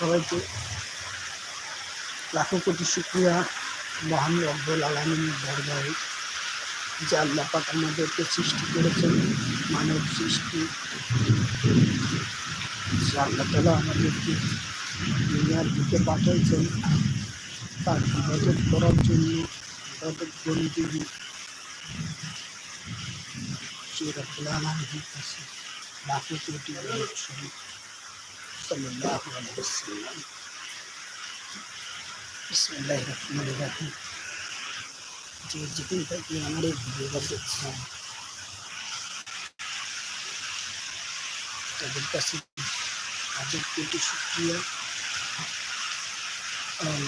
সবাইকে লাখো কোটি শুক্রিয়া মহান রব্বুল আলমিনের দরবারে যে আল্লাহ পাক আমাদেরকে সৃষ্টি করেছেন, মানব সৃষ্টি। যে আল্লাহ তালা আমাদেরকে দুনিয়ার দিকে পাঠিয়েছেন তার ইবাদত করার জন্য ইবাদত বন্দি যে রব্বুল আলমীর কাছে লাখো কোটি বছর সাল্লাল্লাহু আলাইহি ওয়াসাল্লাম বিসমিল্লাহির রহমানির রহিম যে যেদিন থেকে আমার ভিডিওটা দেখছেন তাদের কাছে কোটি শুক্রিয়া আহ,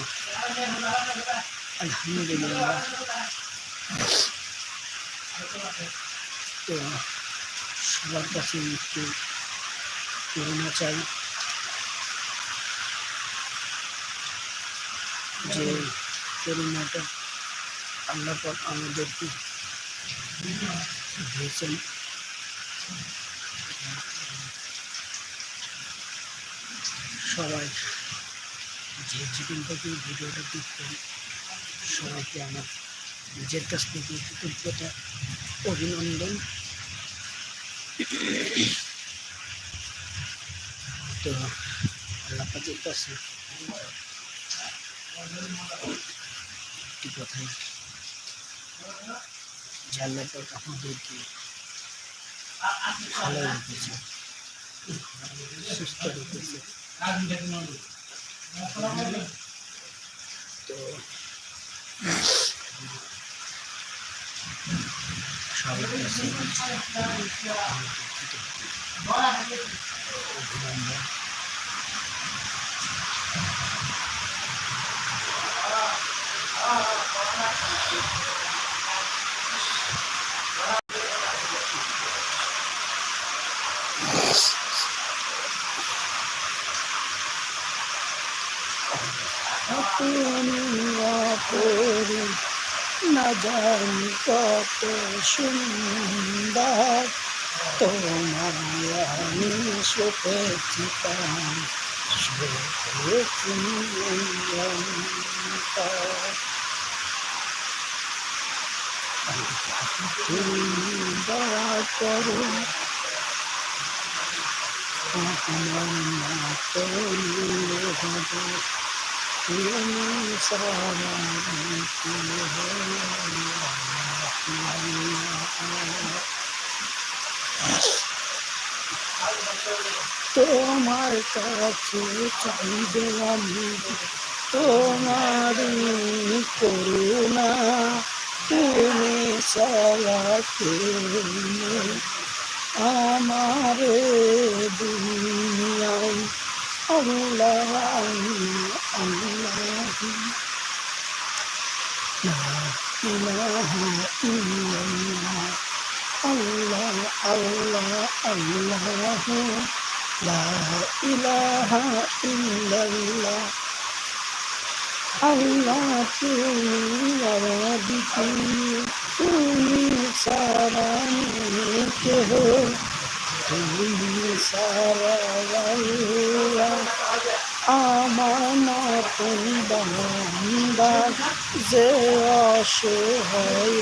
আলহামদুলিল্লাহ তো সবার কাছে একটু করোনা চাই যে করোনাটা আল্লাহ পাক আমাদেরকে দিয়েছেন। সবাই যে জীবন থেকে ভিডিওটা দেখতেন সবাইকে আমার নিজের কাছ থেকে কৃতজ্ঞতা, অভিনন্দন। তো আল্লাহ পাকের কাছে একটি কথাই যে আল্লাহ পাক আমাদেরকে ভালো রেখেছে সুস্থ রেখেছে তো সবার কাছে অভিনন্দন করি না জানি কত সুন্দর তোমায় আমি সুখেছি সুখেছি তুমি দয়া করো আমার মতো হবে তুমি সারা তোমার কাছে চাইবে আমি তোমার করুণা। তুমি ছাড়া আমার দুনিয়ায় আল্লাহ আল্লাহ ইলাহ ইল্লাল্লাহ আল্লাহ আল্লাহ আল্লাহ লা ইলাহা ইল্লাল্লাহ আল্লাহ তুমি সারা কেহ তুমি সারা আমার বান্দা যে অসহায়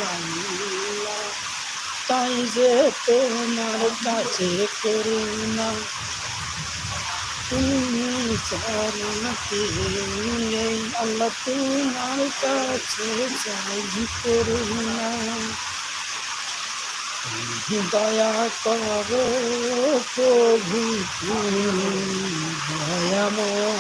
তাই যে তোমার কাছে করুণা তুমি করুণা দয়া করো প্রভু দয়াময়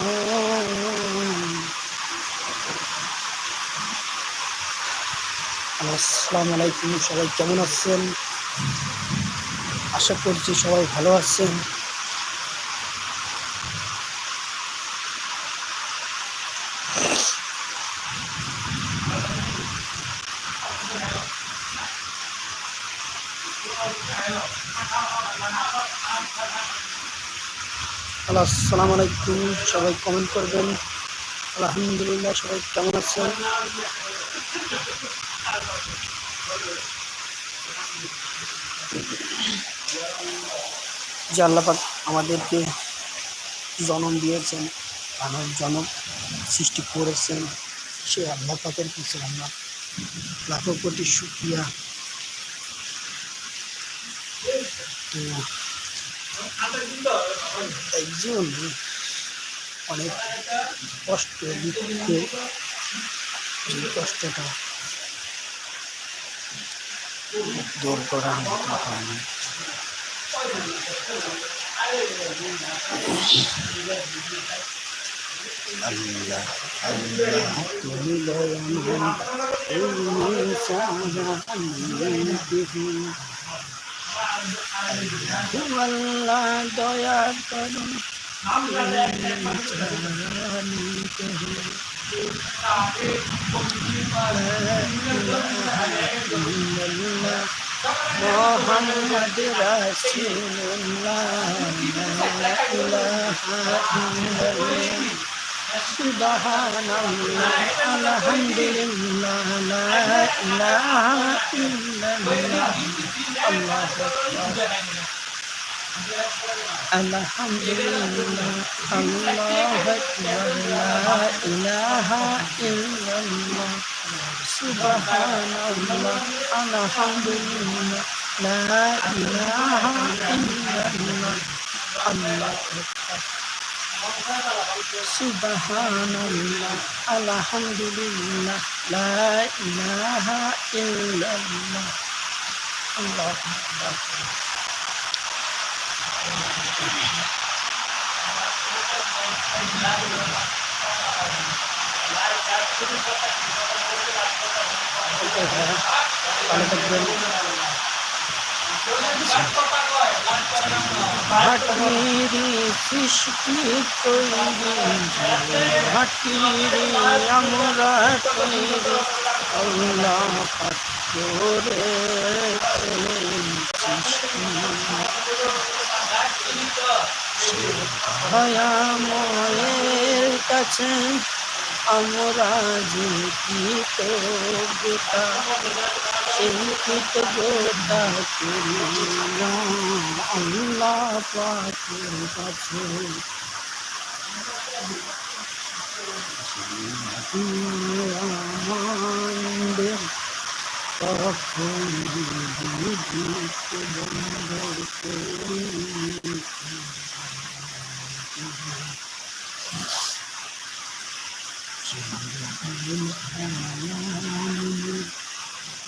আসসালামু আলাইকুম সবাই কেমন আছেন আশা করছি সবাই ভালো আছেন আসসালামু আলাইকুম। সবাই কমেন্ট করবেন। আলহামদুলিল্লাহ, সবাই কেমন আছেন? যে আল্লাপাক আমাদেরকে জনম দিয়েছেন মানব জনক সৃষ্টি করেছেন, সে আল্লাহ পাকের কাছে আমরা লাখো কোটি শুক্রিয়া। তো একজন অনেক কষ্ট, দুঃখ কষ্টটা দূর করার মতো হয় না। আল্লাহ আল্লাহ তুমি দয়াময় তুমি সারা আল্লাহ দয়া করুন মোহাম্মদ সুবহানাল্লাহ আলহামদুলিল্লাহ লা ইলাহা ইল্লাল্লাহ আল্লাহু আকবার আলহামদুলিল্লাহ আল্লাহু আকবার লা ইলাহা ইল্লাল্লাহ সুবহানাল্লাহ সুবহানাল্লাহ আলহামদুলিল্লাহ লা ইলাহা ইল্লাল্লাহ। আল্লাহু আকবার। ভালো থাকবেন ভাটিরি সৃষ্টি তৈরি ভাটিরি আমরা তৈরি আল্লাহ পাত্রে ভয়াময়ের কাছে আমরা যে কৃতজ্ঞতা। করি না আল্লাহ পাকের কাছে আমাদের তখন দিতে বন্ধ করি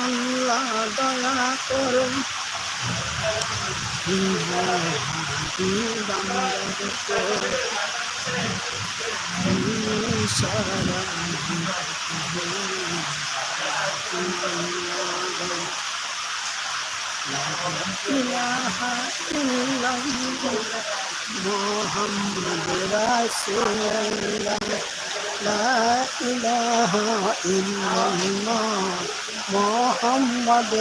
আল্লাহ দয়া করুন মোহাম্মদ রাসূলুল্লাহ মোহাম্মদ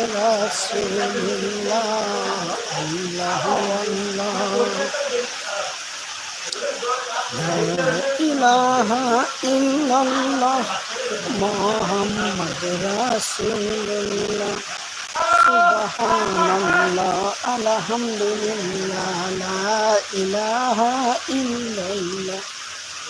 ইলাহা ইল্লাল্লাহ মোহাম্মদ সুবহানাল্লাহ আলহামদুলিল্লাহ আল্লাহু আকবার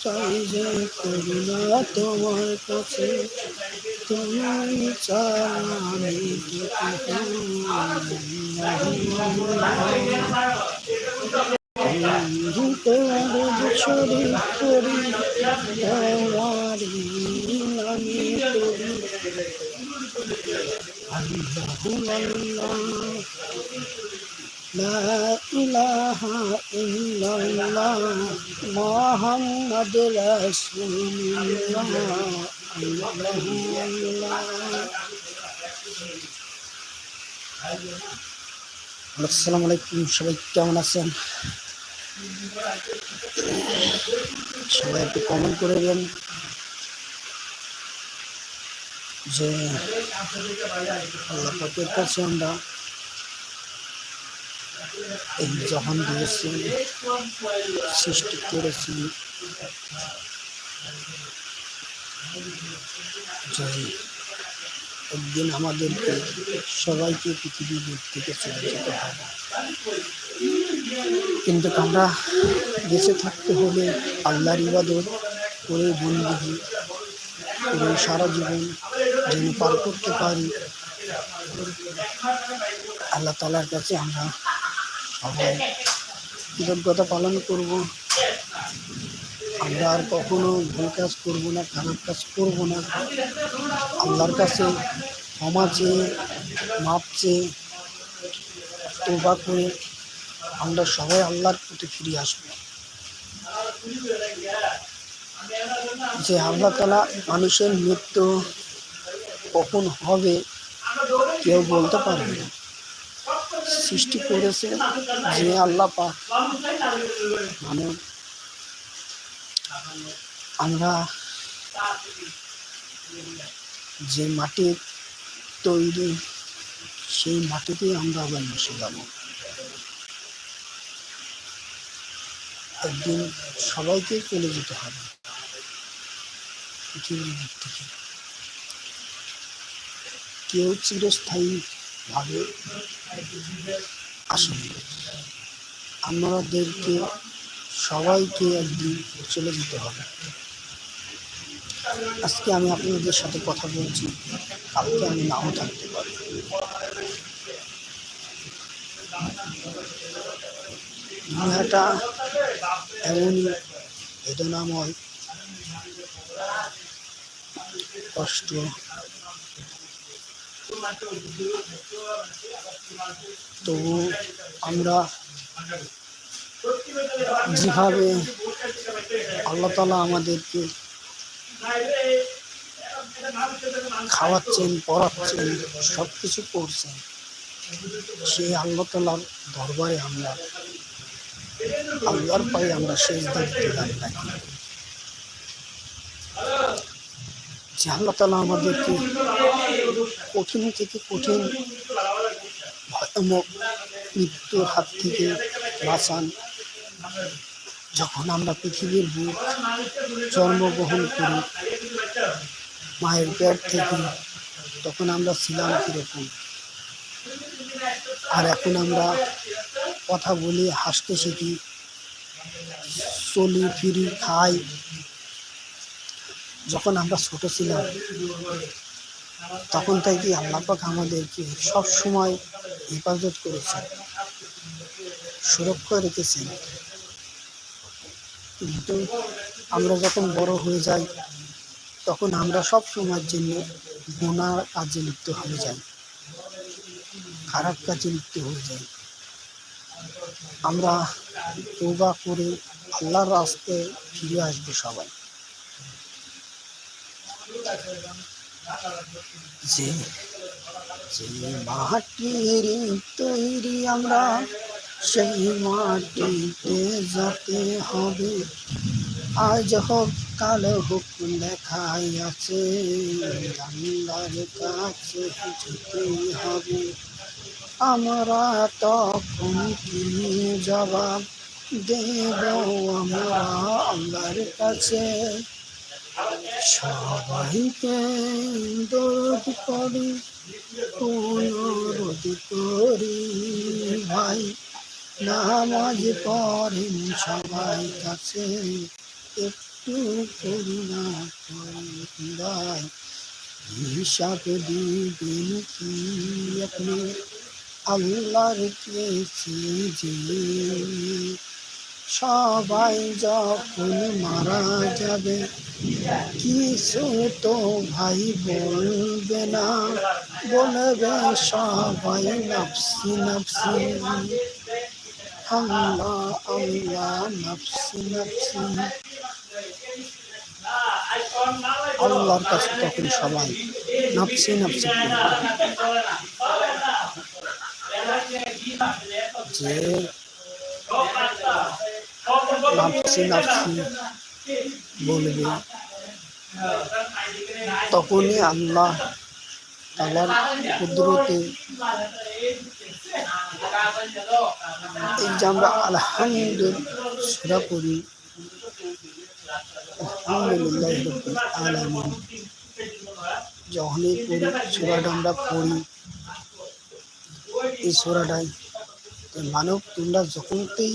চাই যে করি না তোমার কাছে তুমি চাই দরদ শরীফ করি তোমারি করি আল্লাহু আল্লাহ মুহাম্মদ আসসালামু আলাইকুম, সবাই কেমন আছেন? সবাই একটু কমেন্ট করে দেন যে আল্লাহ পাকের কাছে আমরা এই যখন দিয়েছি, সৃষ্টি করেছি। যে একদিন আমাদেরকে সবাইকে পৃথিবীর বুক থেকে চলে যেতে হবে। কিন্তু আমরা বেঁচে থাকতে হলে আল্লাহর ইবাদত করে বন্দিগি করে সারা জীবন যেন পার করতে পারি। আল্লাহ তালার কাছে আমরা কৃতজ্ঞতা পালন করব। আমরা আর কখনো ভুল কাজ করব না, খারাপ কাজ করব না। আল্লাহর কাছে ক্ষমা চেয়ে, মাপ চেয়ে তোবা করে আমরা সবাই আল্লাহর প্রতি ফিরে আসব। যে আল্লাহ তালা মানুষের মৃত্যু কখন হবে, কেউ বলতে পারবে না। সৃষ্টি করেছে যে আল্লাহ পাক মানে আমরা যে মাটির তৈরি, সেই মাটিতেই আমরা আবার মিশে যাব। একদিন সবাইকে চলে যেতে হবে। পৃথিবীর থেকে। কেউ চিরস্থায়ী ভাবে আসুন। আমাদেরকে সবাইকে একদিন চলে যেতে হবে। আজকে আমি আপনাদের সাথে কথা বলছি, কালকে আমি নাও থাকতে পারি দুনিয়াটা এমনই বেদনাময়, কষ্ট তবু আমরা যেভাবে আল্লাহ তালা আমাদেরকে খাওয়াচ্ছেন, পড়াচ্ছেন সব কিছু করছেন, সেই আল্লাহ তালার দরবারে আমরা আল্লাহর পায়ে আমরা শেষ দায়িত্ব নাকি যে আল্লাহ তালা আমাদেরকে কঠিন থেকে কঠিন মৃত্যুর হাত থেকে বাঁচান, যখন আমরা পৃথিবীর বুক জন্মগ্রহণ করি, মায়ের পেট থেকে, তখন আমরা ছিলাম কীরকম? আর এখন আমরা কথা বলি, হাসতে শিখি, চলি ফিরি, খাই। যখন আমরা ছোট ছিলাম তখন থেকে আল্লাপাক আমাদেরকে সব সময় হেফাজত করেছেন, সুরক্ষা রেখেছেন। কিন্তু আমরা যখন বড় হয়ে যাই, তখন আমরা সব সময়ের জন্য গোনার কাজে লিপ্ত হয়ে যাই, খারাপ কাজে লিপ্ত হয়ে যাই। আমরা তোবা করে আল্লাহর রাস্তায় ফিরে আসব সবাই। যে যে মাটির তৈরি আমরা, সেই মাটিতে যেতে হবে। আজ হোক, কাল হোক, লেখাই আছে। আল্লাহর কাছে যেতে হবে। আমরা তখন কি জবাব দেব আমরা আল্লাহর কাছে। সবাইকে দরদ করি অনুরোধ করি ভাই। নামাজ পড়েন সবাই কাছে, একটু করুণা ভাই। হিসাব দিবেন কি আপনি? আল্লাহর কেছে যে সবাই যখন মারা যাবে, কিছু তো ভাই বলবে না। বলবে সবাই নাফসি নাফসি। আল্লাহ আল্লাহ, নাফসি নাফসি। আল্লাহর কাছে তখন সবাই নাফসি নাফসি যে নাফসি নাফসি বলবে তখনই আল্লাহ তালার কুদরতে আমরা আলহামদুলিল্লাহ সুরা করি যখনই পড়ি সুরাটা আমরা পড়ি। এই সুরাটাই মানব তোমরা যখনতেই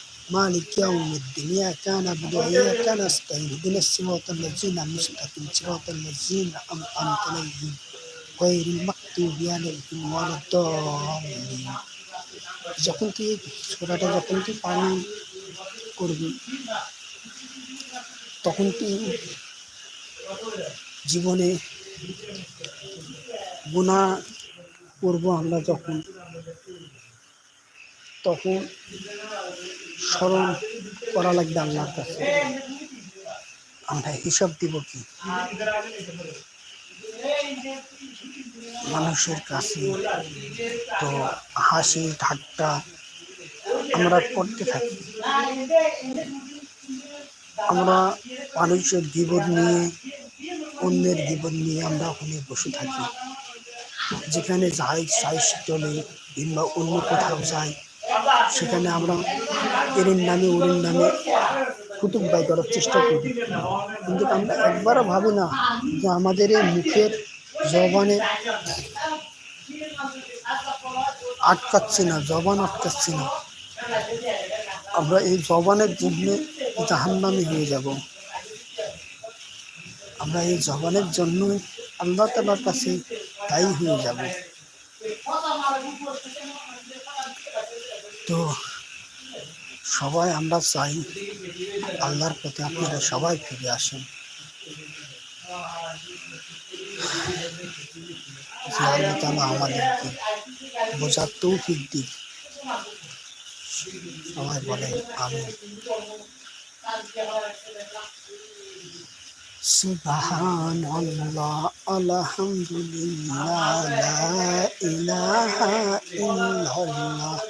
مالك يوم الدين إياك نعبد وإياك نستعين اهدنا الصراط الذين المستقيم صراط الذين أنعمت عليهم غير المغضوب عليهم ولا الضالين যখন তুই এই ছোড়াটা যখন তুই পানি করবি তখন তুই জীবনে গুণা করবো আমরা যখন তখন স্মরণ করা লাগবে আল্লাহর কাছে। আমরা হিসাব দিব কি? মানুষের কাছে তো হাসি, ঠাট্টা আমরা করতে থাকি। আমরা মানুষের জীবন নিয়ে, অন্যের জীবন নিয়ে আমরা ওখানে বসে থাকি। যেখানে যাই, চাই চলে কিংবা অন্য কোথাও যাই সেখানে আমরা এর নামে ওর নামে কুতুব বাই করার চেষ্টা করি। কিন্তু আমরা একবারও ভাবি না যে আমাদের এই মুখের জবানে আটকাচ্ছে না, জবান আটকাচ্ছে না। আমরা এই জবানের জন্য জাহান্নামি হয়ে যাব। আমরা এই জবানের জন্য আল্লাহ তালার কাছে দায়ী হয়ে যাব। তো সবাই আমরা চাই আল্লাহর প্রতি আপনারা সবাই ফিরে আসেন যে আল্লাহ তালা আমাদেরকে বোঝার তৌফিক দিক সবাই বলে আমি سبحان الله الحمد لله لا إله إلا الله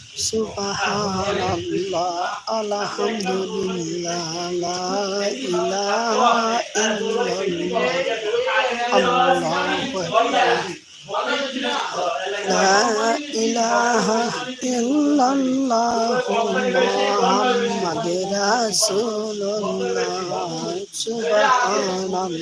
সুবহানাল্লাহ আলহামদুলিল্লাহ লা ইলাহা ইল্লাল্লাহ আল্লাহু আকবার লা ইলাহা ইল্লাল্লাহ মুহাম্মাদুর রাসূলুল্লাহ সুবহানাল্লাহ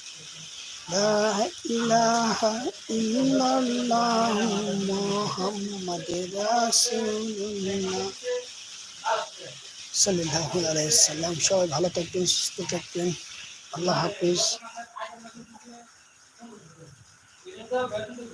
لا إله إلا الله محمد رسول الله সাল্লাল্লাহু আলাইহি সাল্লাম সবাই ভালো থাকবেন সুস্থ থাকবেন আল্লাহ হাফিজ